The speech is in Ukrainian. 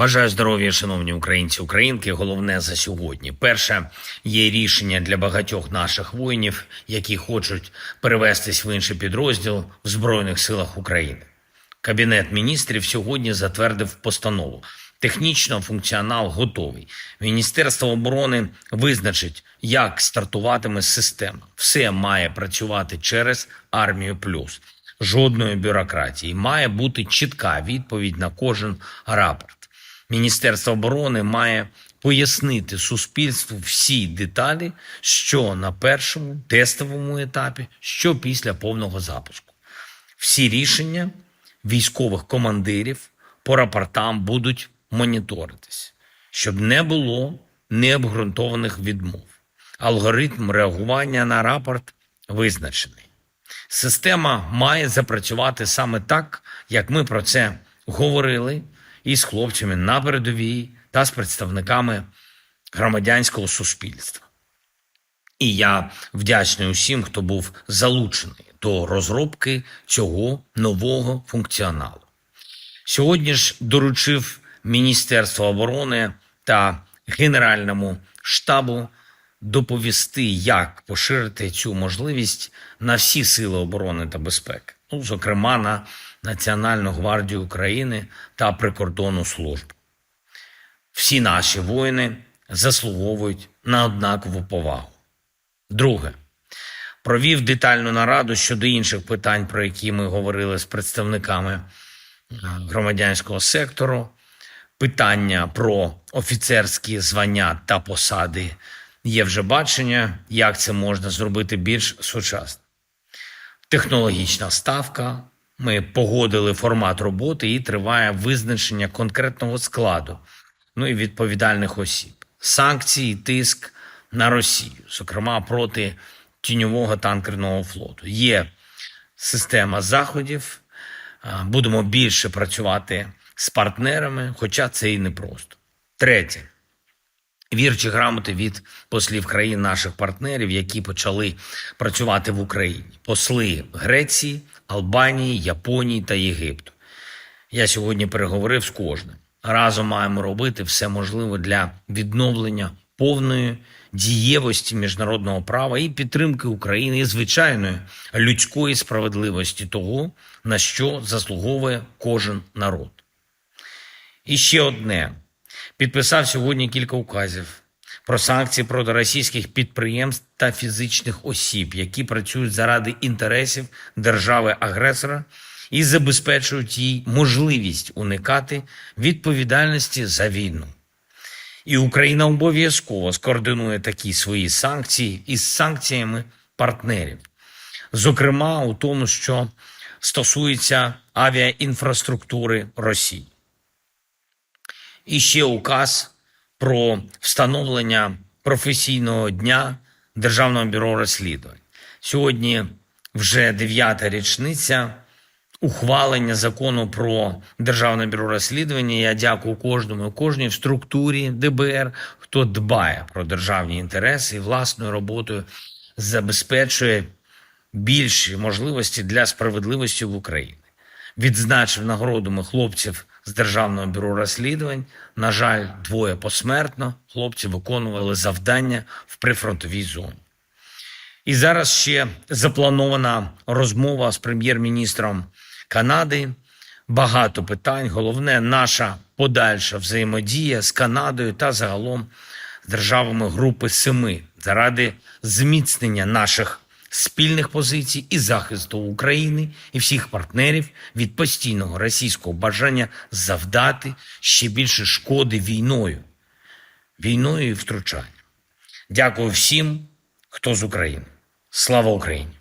Бажаю здоров'я, шановні українці, українки. Головне за сьогодні. Перше є рішення для багатьох наших воїнів, які хочуть перевестись в інший підрозділ в Збройних силах України. Кабінет міністрів сьогодні затвердив постанову. Технічно функціонал готовий. Міністерство оборони визначить, як стартуватиме система. Все має працювати через армію плюс. Жодної бюрократії. Має бути чітка відповідь на кожен рапорт. Міністерство оборони має пояснити суспільству всі деталі, що на першому тестовому етапі, що після повного запуску. Всі рішення військових командирів по рапортам будуть моніторитись, щоб не було необґрунтованих відмов. Алгоритм реагування на рапорт визначений. Система має запрацювати саме так, як ми про це говорили із хлопцями на передовій та з представниками громадянського суспільства. І я вдячний усім, хто був залучений до розробки цього нового функціоналу. Сьогодні ж доручив Міністерство оборони та Генеральному штабу доповісти, як поширити цю можливість на всі сили оборони та безпеки, ну, зокрема на Національну гвардію України та прикордонну службу. Всі наші воїни заслуговують на однакову повагу. Друге, провів детальну нараду щодо інших питань, про які ми говорили з представниками е, громадянського сектору. Питання про офіцерські звання та посади є вже бачення, як це можна зробити більш сучасно. Технологічна ставка. Ми погодили формат роботи і триває визначення конкретного складу, ну і відповідальних осіб, санкції, тиск на Росію, зокрема проти тіньового танкерного флоту. Є система заходів. Будемо більше працювати з партнерами, хоча це і непросто. Третє. Вірчі грамоти від послів країн наших партнерів, які почали працювати в Україні. Посли Греції, Албанії, Японії та Єгипту. Я сьогодні переговорив з кожним. Разом маємо робити все можливе для відновлення повної дієвості міжнародного права і підтримки України і звичайної людської справедливості того, на що заслуговує кожен народ. І ще одне. Підписав сьогодні кілька указів про санкції проти російських підприємств та фізичних осіб, які працюють заради інтересів держави-агресора і забезпечують їй можливість уникати відповідальності за війну. І Україна обов'язково скоординує такі свої санкції із санкціями партнерів, зокрема у тому, що стосується авіаінфраструктури Росії. І ще указ про встановлення професійного дня Державного бюро розслідувань. Сьогодні вже дев'ята річниця ухвалення закону про Державне бюро розслідування. Я дякую кожному і кожній в структурі ДБР, хто дбає про державні інтереси і власною роботою забезпечує більші можливості для справедливості в Україні. Відзначив нагородами хлопців з Державного бюро розслідувань. На жаль, двоє посмертно. Хлопці виконували завдання в прифронтовій зоні. І зараз ще запланована розмова з прем'єр-міністром Канади. Багато питань. Головне, наша подальша взаємодія з Канадою та загалом з державами Групи Семи заради зміцнення наших спільних позицій і захисту України і всіх партнерів від постійного російського бажання завдати ще більше шкоди війною, війною і втручанням. Дякую всім, хто з України. Слава Україні!